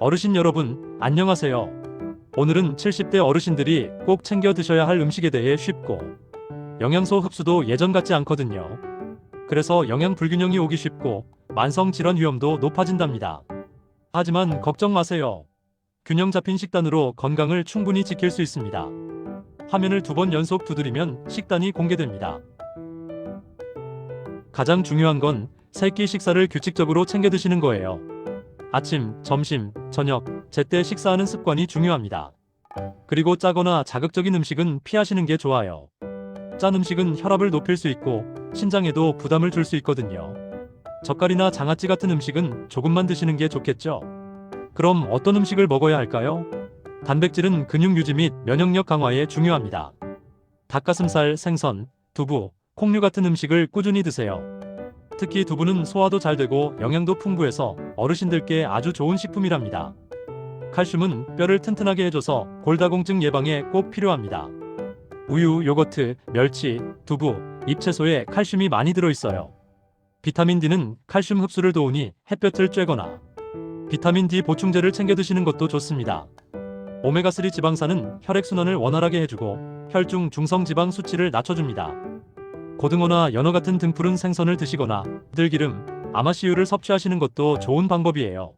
어르신 여러분, 안녕하세요. 오늘은 70대 어르신들이 꼭 챙겨 드셔야 할 음식에 대해 쉽고 영양소 흡수도 예전 같지 않거든요. 그래서 영양 불균형이 오기 쉽고 만성 질환 위험도 높아진답니다. 하지만 걱정 마세요. 균형 잡힌 식단으로 건강을 충분히 지킬 수 있습니다. 화면을 두 번 연속 두드리면 식단이 공개됩니다. 가장 중요한 건 세끼 식사를 규칙적으로 챙겨 드시는 거예요. 아침, 점심, 저녁, 제때 식사하는 습관이 중요합니다. 그리고 짜거나 자극적인 음식은 피하시는 게 좋아요. 짠 음식은 혈압을 높일 수 있고 신장에도 부담을 줄 수 있거든요. 젓갈이나 장아찌 같은 음식은 조금만 드시는 게 좋겠죠. 그럼 어떤 음식을 먹어야 할까요? 단백질은 근육 유지 및 면역력 강화에 중요합니다. 닭가슴살, 생선, 두부, 콩류 같은 음식을 꾸준히 드세요. 특히 두부는 소화도 잘 되고 영양도 풍부해서 어르신들께 아주 좋은 식품이랍니다. 칼슘은 뼈를 튼튼하게 해줘서 골다공증 예방에 꼭 필요합니다. 우유, 요거트, 멸치, 두부, 잎채소에 칼슘이 많이 들어있어요. 비타민 D는 칼슘 흡수를 도우니 햇볕을 쬐거나 비타민 D 보충제를 챙겨 드시는 것도 좋습니다. 오메가3 지방산은 혈액순환을 원활하게 해주고 혈중 중성 지방 수치를 낮춰줍니다. 고등어나 연어 같은 등푸른 생선을 드시거나 들기름, 아마씨유를 섭취하시는 것도 좋은 방법이에요.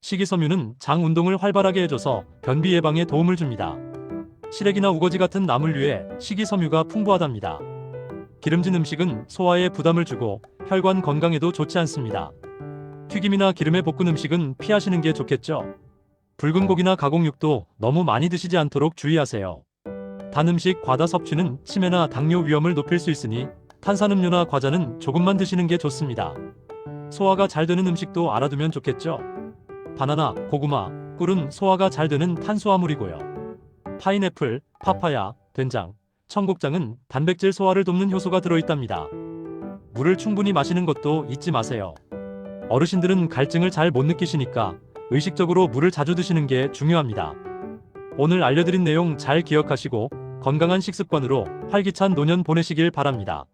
식이섬유는 장 운동을 활발하게 해줘서 변비 예방에 도움을 줍니다. 시래기나 우거지 같은 나물류에 식이섬유가 풍부하답니다. 기름진 음식은 소화에 부담을 주고 혈관 건강에도 좋지 않습니다. 튀김이나 기름에 볶은 음식은 피하시는 게 좋겠죠. 붉은 고기나 가공육도 너무 많이 드시지 않도록 주의하세요. 단 음식 과다 섭취는 치매나 당뇨 위험을 높일 수 있으니 탄산음료나 과자는 조금만 드시는 게 좋습니다. 소화가 잘 되는 음식도 알아두면 좋겠죠. 바나나, 고구마, 꿀은 소화가 잘 되는 탄수화물이고요. 파인애플, 파파야, 된장, 청국장은 단백질 소화를 돕는 효소가 들어있답니다. 물을 충분히 마시는 것도 잊지 마세요. 어르신들은 갈증을 잘 못 느끼시니까 의식적으로 물을 자주 드시는 게 중요합니다. 오늘 알려드린 내용 잘 기억하시고 건강한 식습관으로 활기찬 노년 보내시길 바랍니다.